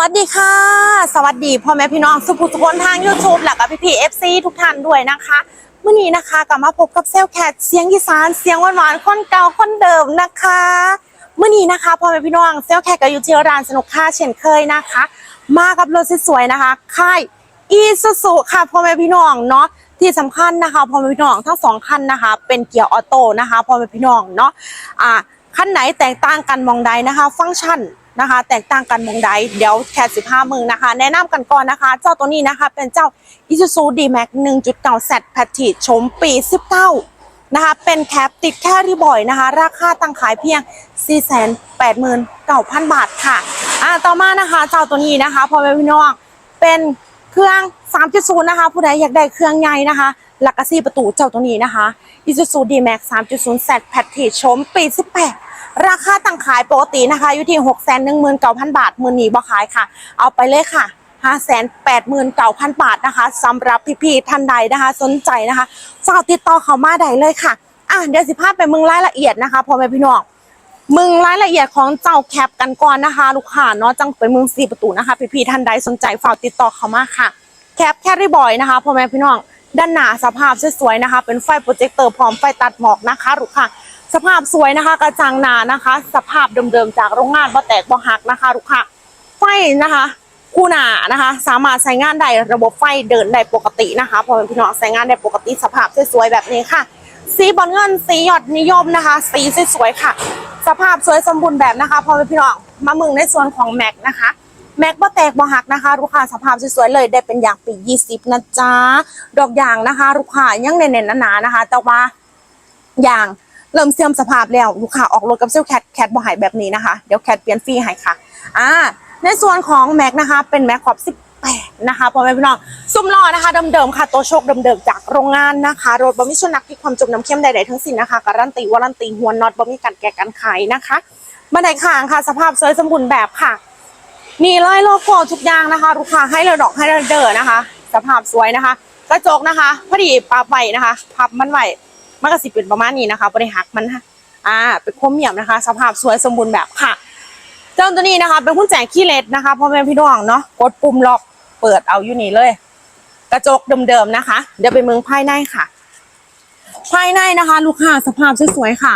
วัสดีค่ะ สวัสดีพ่อแม่พี่น้องสุภุทุกคนทาง YouTube และกับพี่พีเอฟซีทุกท่านด้วยนะคะเมื่อนี้นะคะกลับมาพบกับเซลแคทเสียงอีสานเสียงหวานๆคนเก่าคนเดิมนะคะเมื่อนี้นะคะพ่อแม่พี่น้องเซลแคทก็อยู่ที่ร้านสนุกค่าเช่นเคยนะคะ มากับรถสวยๆนะคะ ค่ายอีซูซูค่ะพ่อแม่พี่น้องเนาะที่สำคัญนะคะพ่อแม่พี่น้องทั้งสองคันนะคะ เป็นเกียร์ออโต้นะคะพ่อแม่พี่น้องเนาะอ่าคันไหนแตกต่างกันมองใดนะคะ ฟังก์ชัน นะคะ แตกต่างกันมองใดเดี๋ยวแค่15มึงนะคะ แนะนำกันก่อนนะคะ เจ้าตัวนี้นะคะเป็นเจ้า Isuzu D-Max 1.9 Z p a t i ชมปี 19 นะคะ เป็นแคปติดแค่รีบอยนะคะ ราคาตั้งขายเพียง 489,000 บาทค่ะอ่าต่อมานะคะ เจ้าตัวนี้นะคะพอแม่พี่น้องเป็นเครื่อง 3.0 นะคะ ผู้ใดอยากได้เครื่องใหญ่นะคะ ลักกระซี่ประตูเจ้าตัวนี้นะคะ Isuzu D-Max 3.0 Z p a t i ชมปี 18 ราคาตั้งขายปกตินะคะ อยู่ที่ 6 1 9 0 0 0 บาท มือหนีบ่ขายค่ะ เอาไปเลยค่ะ 5 8 9 0 0 0 บาทนะคะสำหรับพี่ๆท่านใดนะคะ สนใจนะคะฝากติดต่อเขามาได้เลยค่ะ อะ เดี๋ยวสิพาไปมึงรายละเอียดนะคะพ่อแม่พี่น้องมึงรายละเอียดของเจ้าแคปกันก่อนนะคะ ลูกค้าเนาะจังไปมึงสี่ประตูนะคะ พี่ๆท่านใดสนใจฝากติดต่อเขามาค่ะ แคปแคริบอยนะคะพ่อแม่พี่น้อง ด้านหน้าสภาพสวยๆนะคะ เป็นไฟโปรเจคเตอร์พร้อมไฟตัดหมอกนะคะลูกค้าสภาพสวยนะคะ กระจังหนานะคะ สภาพเดิมๆจากโรงงานบ่แตกบ่หักนะคะลูกค้าไฟนะคะคู่หนานะคะ สามารถใช้งานได้ระบบไฟเดินได้ปกตินะคะพอเป็นพี่น้องใช้งานได้ปกติสภาพสวยๆแบบนี้ค่ะ สีบอลเงินสีหยอดนิยมนะคะ สีสวยๆค่ะ สภาพสวยสมบูรณ์แบบนะคะพอเป็นพี่น้องมามึงในส่วนของแม็กนะคะ แม็กบ่แตกบ่หักนะคะ ลูกค้าสภาพสวยๆเลยได้เป็นอย่างปี 20 นะจ๊ะ ดอกยางนะคะ ลูกค้ายังเน้นๆหนาๆนะคะ แต่ว่าอย่างเริ่มเสื่อมสภาพแล้วลูกค้าออกรถกับเซลแคทแคทบ่หายแบบนี้นะคะ เดี๋ยวแคทเปลี่ยนฟรีให้ค่ะอ่าในส่วนของแม็กนะคะเป็นแม็กขอบ 18 นะคะพ่อแม่พี่น้องซุ้มล้อนะคะเดิมๆค่ะตัวโชคเดิมๆจากโรงงานนะคะรถบะมิชนักที่ความจุน้ำเข้มใดๆทั้งสิ้นนะคะการันตีวารันตีหัวน็อตบะมีการแกะกันไขนะคะบันไดข้างค่ะ สภาพสวยสมบูรณ์แบบค่ะ มีรอยโลโก้ทุกอย่างนะคะ ลูกค้าให้เราดอกให้เราเดอนะคะ สภาพสวยนะคะ กระจกนะคะพอดีปรับไว้นะคะ พับมันไหวมันก็สิเป็นประมาณนี้นะคะบริหักมันอ่าเป็นคมเหยี่ยมนะคะ สภาพสวยสมบูรณ์แบบค่ะ เจ้าตัวนี้นะคะ เป็นกุญแจขี้เล็กนะคะพ่อแม่พี่น้องเนาะกดปุ่มล็อกเปิดเอาอยู่นี่เลย กระจกเดิมๆนะคะ เดี๋ยวไปเมืองภายในค่ะ ภายในนะคะ ลูกค้าสภาพสวยๆค่ะ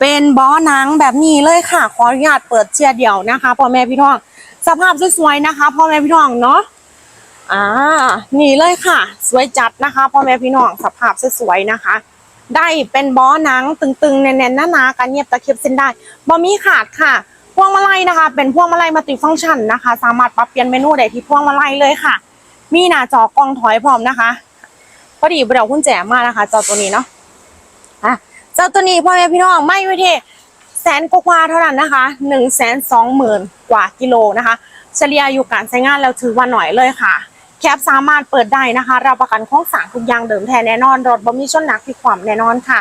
เป็นบอหนังแบบนี้เลยค่ะ ขออนุญาตเปิดเชียร์เดี่ยวนะคะพ่อแม่พี่น้อง สภาพสวยๆนะคะพ่อแม่พี่น้องเนาะอ่านี่เลยค่ะ สวยจัดนะคะพ่อแม่พี่น้องสภาพสวยๆนะคะ ได้เป็นบอหนังตึงๆแน่นๆหนาๆกันเงียบตะเข็บเส้นได้บอมีขาดค่ะพวงมาลัยนะคะ เป็นพวงมาลัยมัลติฟังก์ชันนะคะ สามารถปรับเปลี่ยนเมนูได้ที่พวงมาลัยเลยค่ะ มีหน้าจอกล้องถอยพร้อมนะคะพอดีเดี๋ยวคุณแจมากนะคะ จอตัวนี้เนาะอะเจ้าตัวนี้พ่อแม่พี่น้องไม่ไว้ที่ แสนกว่าเท่านั้นนะคะหนึ่งแสนสองหมื่นกว่ากิโลนะคะ เฉลี่ยอยู่การใช้งานแล้วถือว่าหน่อยเลยค่ะ แคปสามารถเปิดได้นะคะรับประกันของสารทุกอย่างเดิมแท้แน่นอน รถบ่มีชนหนักที่ความแน่นอนค่ะ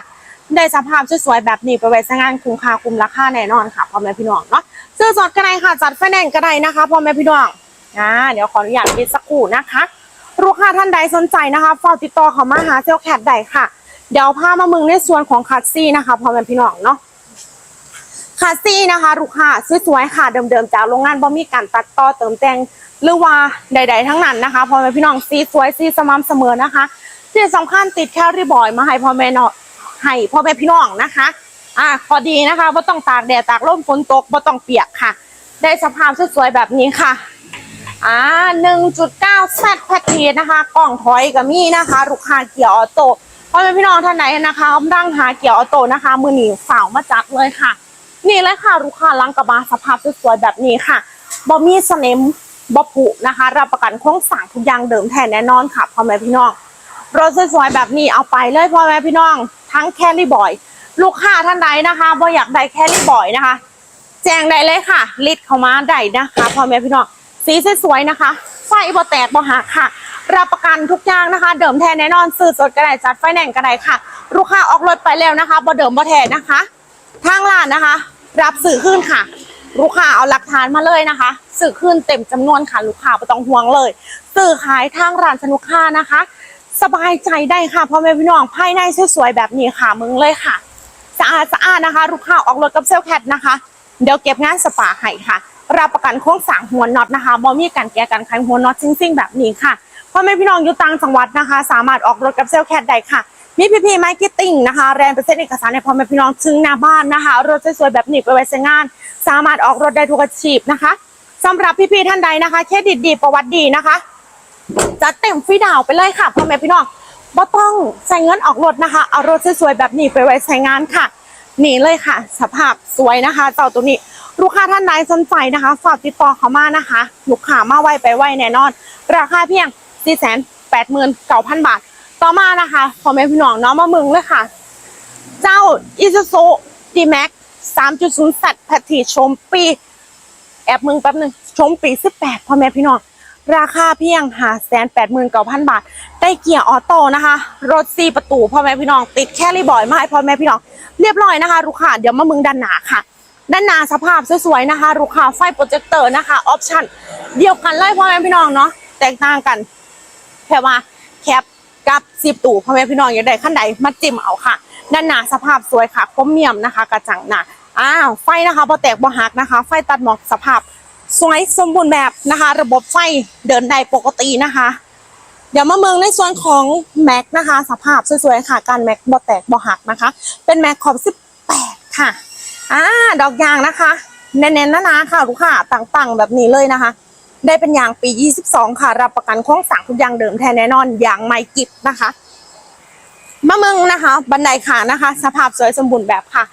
ได้สภาพสวยๆแบบนี้ไปไว้ใช้งานคุ้มค่าคุ้มราคาแน่นอนค่ะพ่อแม่พี่น้องเนาะซื้อสดก็ได้ค่ะจัดไฟแนนซ์ก็ได้นะคะพ่อแม่พี่น้องอ่าเดี๋ยวขออนุญาตปิดสักครู่นะคะลูกค้าท่านใดสนใจนะคะฝากติดต่อเขามาหาเซลแคทได้ค่ะ เดี๋ยวพามามึงในส่วนของคัสซี่นะคะพ่อแม่พี่น้องเนาะ คาซี่นะคะลูกค้าสวยๆค่ะเดิมๆจากโรงงานบ่มีการตัดต่อเติมแต่งหรือว่าใด ๆ ทั้งนั้นนะคะพ่อแม่พี่น้องสีสวยสีสม่ำเสมอนะคะที่สำคัญติดแคลรี่บอยมาให้พ่อแม่เนาะให้พ่อแม่พี่น้องนะคะอ่าพอดีนะคะว่าต้องตากแดดตากลมฝนตกว่าต้องเปียกค่ะ ได้สภาพสวยๆแบบนี้ค่ะอ่า1.9แซดแพคเกจนะคะกล่องถอยกับมีนะคะลูกค้าเกียร์ออโต้พ่อแม่พี่น้องท่านไหนนะคะกำลังหาเกียร์ออโต้นะคะ มือหนีฝ่าวมาจักเลยค่ะ นี่เลยค่ะลูกค้าลังกระบะสภาพสวยๆแบบนี้ค่ะบอมีสเนมบอผุนะคะ รับประกันโครงสร้างทุกอย่างเดิมแท้แน่นอนค่ะพ่อแม่พี่น้องรถสวยๆแบบนี้เอาไปเลยพ่อแม่พี่น้อง ทั้งแคลรี่บอย ลูกค้าท่านใดนะคะบออยากได้แคลรี่บอยนะคะ แจ้งได้เลยค่ะลิดเข้ามาได้นะคะพ่อแม่พี่น้องสีสวยๆนะคะไฟบ่แตกบ่หักค่ะ รับประกันทุกอย่างนะคะ เดิมแท้แน่นอนซื้อสดก็ไดจัดไฟแนนซ์ก็ไดค่ะ ลูกค้าออกรถไปแล้วนะคะบ่เดิมบ่แท้นะคะ ทางร้านนะคะ รับสื่อขึ้นค่ะ ลูกค้าเอาหลักฐานมาเลยนะคะ สื่อขึ้นเต็มจำนวนค่ะลูกค้าไม่ต้องห่วงเลย สื่อขายทางร้านสนุกค่านะคะ สบายใจได้ค่ะพ่อแม่พี่น้องภายในสวยๆแบบนี้ค่ะมึงเลยค่ะสะอาดสะอาดนะคะ ลูกค้าออกรถกับเซลแคทนะคะ เดี๋ยวเก็บงานสปาให้ค่ะรับประกันโครงสางหัวน็อตนะคะบอมีการแก้กันไขหัวน็อตซิ่งๆแบบนี้ค่ะพ่อแม่พี่น้องอยู่ต่างจังหวัดนะคะ สามารถออกรถกับเซลแคทได้ค่ะ มีพีพีไมค์กิตติ้งนะคะ แรนเป็นเส้นเอกสารในพ่อแม่พี่น้องถึงหน้าบ้านนะคะ รถสวยๆแบบนี้ไปไว้ใช้งาน สามารถออกรถได้ทุกอาชีพนะคะสำหรับพี่ๆท่านใดนะคะเครดิตดีประวัติดีนะคะจัดเต็มฟรีดาวไปเลยค่ะพ่อแม่พี่น้องบ่ต้องใส่เงินออกรถนะคะ เอารถสวยๆแบบนี้ไปไว้ใช้งานค่ะนี่เลยค่ะ สภาพสวยนะคะเจ้าตัวนี้ลูกค้าท่านใดสนใจนะคะฝากติดต่อเขามานะคะลูกค้ามาไวไปไวแน่นอน ราคาเพียง4 8 9 0 0 0 บาท ต่อมานะคะพ่อแม่พี่น้องน้องมามึงเลยค่ะ เจ้า Isuzu D-Max 3.0สัตว์แพทริชมปี แอบมึงแป๊บหนึงชมปี18พ่อแม่พี่น้อง ราคาเพียงหาแสนแปดหมื่นเก้าพันบาท ได้เกียร์ออโต้นะคะ รถซีประตูพ่อแม่พี่น้อง ติดแค่รีบอยมาให้พ่อแม่พี่น้อง เรียบร้อยนะคะลูกค้าเดี๋ยวมามึงด้านหนาค่ะด้านหน้าสภาพสวยๆนะคะลูกค้าไฟโปรเจคเตอร์นะคะออปชั่นเดียวกันเลยพ่อแม่พี่น้องเนาะแตกต่างกันแค่ว่าแคป กับสิบตู่พ่อแม่พี่น้องอยากได้ขั้นใดมาจิ้มเอาค่ะด้านหน้าสภาพสวยค่ะคมเมียมนะคะ กระจังหนาอ้าวไฟนะคะพอแตกบ่หักนะคะ ไฟตัดหมอกสภาพสวยสมบูรณ์แบบนะคะ ระบบไฟเดินได้ปกตินะคะ เดี๋ยวมาเมืองในส่วนของแม็กนะคะ สภาพสวยๆค่ะ การแม็กบ่แตกบ่หักนะคะ เป็นแม็กขอบ 18 ค่ะอ่าดอกยางนะคะแน่นๆนะๆค่ะลูกค้าต่างๆ แบบนี้เลยนะคะ ได้เป็นยางปี 22 ค่ะรับประกันโครงสร้างทุกอย่างเดิมแท้แน่นอนยางไมกิบนะคะมะมึงนะคะ บันไดขานะคะ สภาพสวยสมบูรณ์แบบค่ะ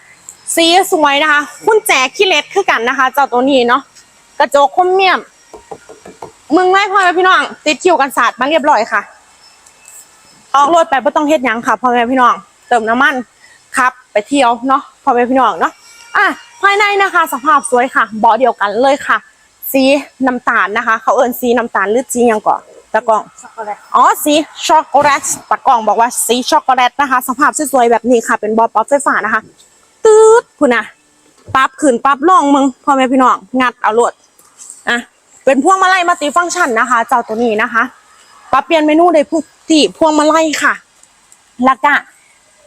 สีสวยนะคะคุณแจขี้เล็ดคือกันนะคะ เจ้าตัวนี้เนาะกระจกคมเมียม มึงไล่พ่อแม่พี่น้อง ติดคิวกันศาสตร์มาเรียบร้อยค่ะ ออกรถไปไม่ต้องเฮ็ดยังค่ะพ่อแม่พี่น้อง เติมน้ำมันครับ ไปเที่ยวเนาะพ่อแม่พี่น้องเนาะอะภายในนะคะ สภาพสวยค่ะบาะเดียวกันเลยค่ะ สีน้ำตาลนะคะ เขาเอิ้นสีน้ำตาลหรือสีหยังก่อนตะกล้องช็อกโกแลตอ๋อสีช็อกโกแลตตะกล้องบอกว่าสีช็อกโกแลตนะคะ สภาพสวยๆแบบนี้ค่ะ เป็นบอลป๊อปไฟฟ้านะคะ ตืดคุณนะปั๊บขึ้นปั๊บล่องมึงพ่อแม่พี่น้องงัดเอาโลดอะเป็นพวงมาลัยมัลติฟังก์ชันนะคะ เจ้าตัวนี้นะคะปรับเปลี่ยนเมนูได้พุกที่พวงมาลัยค่ะแล้วก็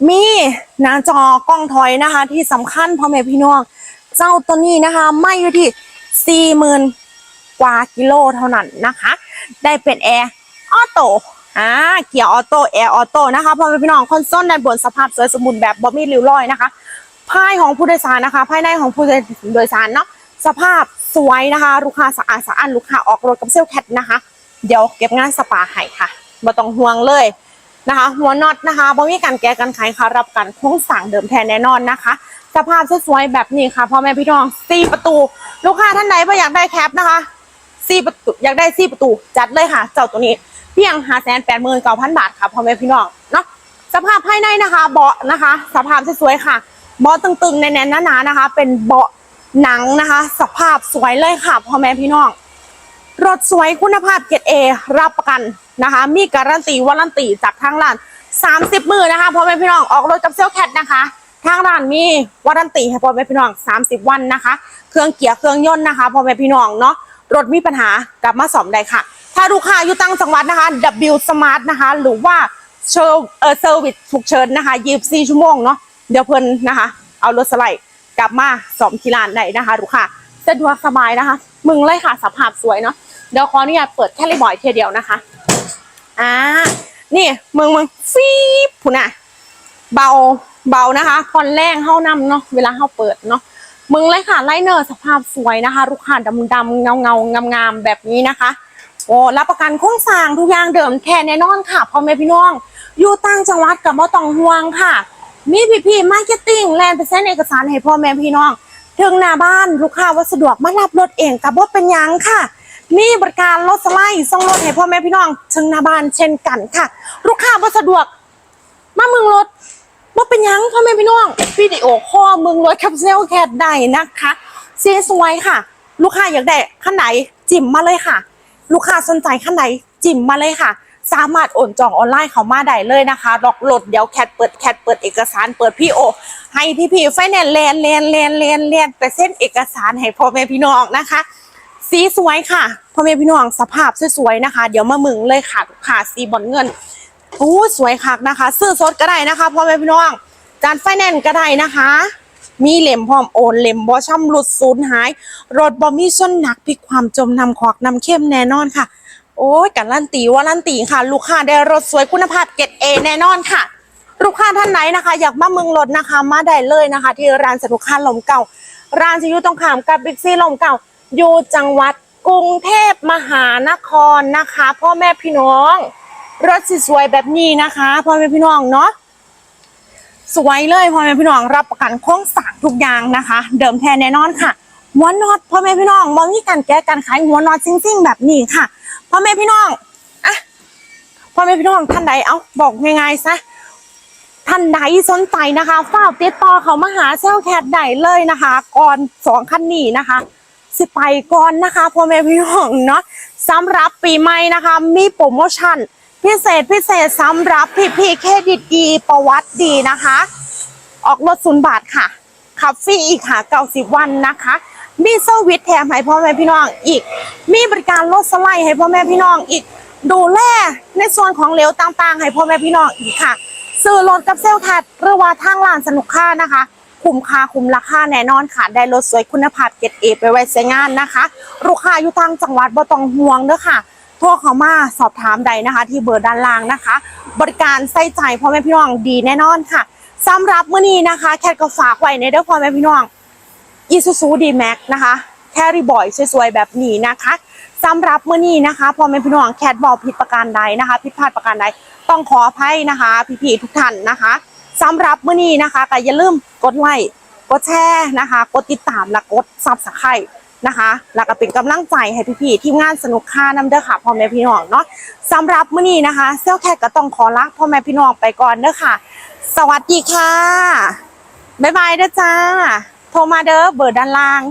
มีหน้าจอกล้องถอยนะคะ ที่สำคัญพ่อแม่พี่น้องเจ้าตัวนี้นะคะ ไม่อยู่ที่ สี่หมื่นกว่ากิโลเท่านั้นนะคะ ได้เป็นแอร์ออโต้อ่าเกียร์ออโต้แอร์ออโต้นะคะพ่อแม่พี่น้องคอนโซลด้านบนสภาพสวยสมบูรณ์แบบบอมีริ้วรอยนะคะภายของผู้โดยสารนะคะภายในของผู้โดยสารเนาะสภาพสวยนะคะ ลูกค้าสะอาดสะอ้านลูกค้าออกรถกับเซลแคทนะคะ เดี๋ยวเก็บงานสปาให้ค่ะบ่ต้องห่วงเลย นะคะ หัวน็อตนะคะบ่มีการแก้กันไขค่ะรับกันโครงสั่งเดิมแทนแน่นอนนะคะ สภาพสวยๆแบบนี้ค่ะพ่อแม่พี่น้องสี่ประตู ลูกค้าท่านไหนบ่อยากได้แคปนะคะสี่ประตูอยากได้สี่ประตูจัดเลยค่ะ เจ้าตัวนี้เพียงหาแสนแปดหมื่นเก้าพันบาทค่ะพ่อแม่พี่น้องเนาะสภาพภายในนะคะเบาะนะคะ สภาพสวยๆค่ะเบาะตึงๆแน่นๆหนาๆนะคะ เป็นเบาะหนังนะคะ สภาพสวยเลยค่ะพ่อแม่พี่น้อง รถสวยคุณภาพเกรดเอรับประกันนะคะ มีการันตีวารันตีจากทางร้าน 30 มือนะคะพ่อแม่พี่น้องออกรถกับเซลแคทนะคะทางร้านมีวารันตีให้พ่อแม่พี่น้อง 30 วันนะคะ เครื่องเกียร์เครื่องยนต์นะคะพ่อแม่พี่น้องเนาะรถมีปัญหากลับมาซ่อมได้ค่ะ ถ้าลูกค้าอยู่ต่างจังหวัดนะคะ W Smart นะคะ หรือว่าเชอร์เออเซอร์วิสฉุกเฉินนะคะ24ชั่วโมงเนาะเดี๋ยวเพิ่นนะคะ เอารถสไลด์กลับมาซ่อมที่ร้านได้นะคะลูกค้าสะดวกสบายนะคะ มึงเลยค่ะสภาพสวยเนาะ เดี๋ยวขออนุญาตเปิดแค่รีบอยเทียเดียวนะคะ อ่า นี่มึงมึงฟีบผุน่ะ เบาเบานะคะคอนแรงเข้านำเนาะเวลาเข้าเปิดเนาะมึงเลยค่ะไลเนอร์สภาพสวยนะคะลูกค้าดำดำเงาเงางามงามแบบนี้นะคะ โอ้รับประกันโครงสร้างทุกอย่างเดิมแท้แน่นอนค่ะพ่อแม่พี่น้อง อยู่ต่างจังหวัดกับบ่ต้องห่วงค่ะ มีพี่พี่มาร์เก็ตติ้งแลนด์ไปเซ็นเอกสารให้พ่อแม่พี่น้อง ถึงหน้าบ้านลูกค้าว่าสะดวกมารับรถเองกับบ่เป็นยังค่ะ มีบริการรถสไลด์ส่งรถให้พ่อแม่พี่น้องถึงหน้าบ้านเช่นกันค่ะ ลูกค้าว่าสะดวก มาเมืองรถว่าเป็นยังพ่อแม่พี่น้องวิดีโอคอลเมืองรถกับเซลแคทได้นะคะเสียสวยค่ะ ลูกค้าอยากได้ขั้นไหนจิ่มมาเลยค่ะ ลูกค้าสนใจขั้นไหนจิ่มมาเลยค่ะ สามารถโอนจองออนไลน์เขามาได้เลยนะคะล็อกรถเดี๋ยวแคทเปิดแคทเปิดเอกสารเปิดพี่โอ ให้พี่พี่ไฟแนนซ์แลนแลนแลนแลนแลนไปเส้นเอกสารให้พ่อแม่พี่น้องนะคะ สีสวยค่ะพ่อแม่พี่น้องสภาพสวยๆนะคะ เดี๋ยวมามึงเลยค่ะค่ะสีบอลเงินโอ้สวยคักนะคะ ซื้อสดก็ได้นะคะพ่อแม่พี่น้องจานไฟแนนซ์ก็ได้นะคะ มีเหล่มพร้อมโอนเหล่มบ่ช่ำหลุดสูญหาย รถบ่มีส้นหนักพลิกความจมนำขอกนำเข้มแน่นอนค่ะ โอ้ยการันตีว่ารันตีค่ะ ลูกค้าได้รถสวยคุณภาพเกรดเอแน่นอนค่ะลูกค้าท่านไหนนะคะ อยากมาเมืองรถนะคะ มาได้เลยนะคะ ที่ร้านสนุกค้าลมเก่า ร้านจะอยู่ตรงข้ามกับบิ๊กซีลมเก่า อยู่จังหวัดกรุงเทพมหานครนะคะ พ่อแม่พี่น้อง รถสวยแบบนี้นะคะ พ่อแม่พี่น้องเนาะสวยเลยพ่อแม่พี่น้องรับประกันโครงสร้างทุกอย่างนะคะ เดิมแท้แน่นอนค่ะหัวน็อตพ่อแม่พี่น้องมองมีการแก้การขายหัวน็อตซิ่งๆแบบนี้ค่ะพ่อแม่พี่น้องอะพ่อแม่พี่น้องท่านใดเอาบอกง่ายๆซะท่านใดสนใจนะคะฝากติดต่อเขามาหาเซลแคทได้เลยนะคะ ก่อนสองคันนี้นะคะ สิไปก่อนนะคะพ่อแม่พี่น้องเนาะสำหรับปีใหม่นะคะ มีโปรโมชั่น พิเศษพิเศษสำหรับพี่พี่เครดิตดีประวัติดีนะคะ ออกรถศูนย์บาทค่ะขับฟรีอีกค่ะ90วันนะคะ มีเซอร์วิสแถมให้พ่อแม่พี่น้องอีก มีบริการรถสไลด์ให้พ่อแม่พี่น้องอีก ดูแลในส่วนของเหลวต่างๆ ให้พ่อแม่พี่น้องอีกค่ะซื้อรถกับเซลล์แคทหรือว่าทางร้านสนุกค่านะคะ คุ้มค่าคุ้มราคาแน่นอนค่ะ ได้รถสวยคุณภาพเกรดเอไปไว้ใช้งานนะคะ ลูกค้าอยู่ทางจังหวัดบ่ต้องห่วงเด้อค่ะโทรเข้ามาสอบถามใดนะคะ ที่เบอร์ด้านล่างนะคะ บริการใส่ใจพ่อแม่พี่น้องดีแน่นอนค่ะสำหรับมื้อนี้นะคะ แคทก็ฝากไว้ในเด้อพ่อแม่พี่น้องอีซูซูดีแม็กนะคะแครีบอยสวยๆแบบนี้นะคะสำหรับมื้อนี้นะคะพ่อแม่พี่น้องแคทบอกผิดประการใดนะคะ ผิดพลาดประการใดต้องขออภัยนะคะ พี่ๆทุกท่านนะคะ สำหรับมื้อนี้นะคะก็อย่าลืมกดไลค์กดแชร์นะคะ กดติดตามและกดซับสไครต์นะคะแล้วก็เป็นกำลังใจให้พี่ๆทีมงานสนุกค่านำเด้อค่ะพ่อแม่พี่น้องเนาะสำหรับมื้อนี้นะคะเซลแคทก็ต้องขอลาพ่อแม่พี่น้องไปก่อนเด้อค่ะ สวัสดีค่ะบ๊ายบายเด้อจ้า โทรมาเด้อเบอร์ด้านล่าง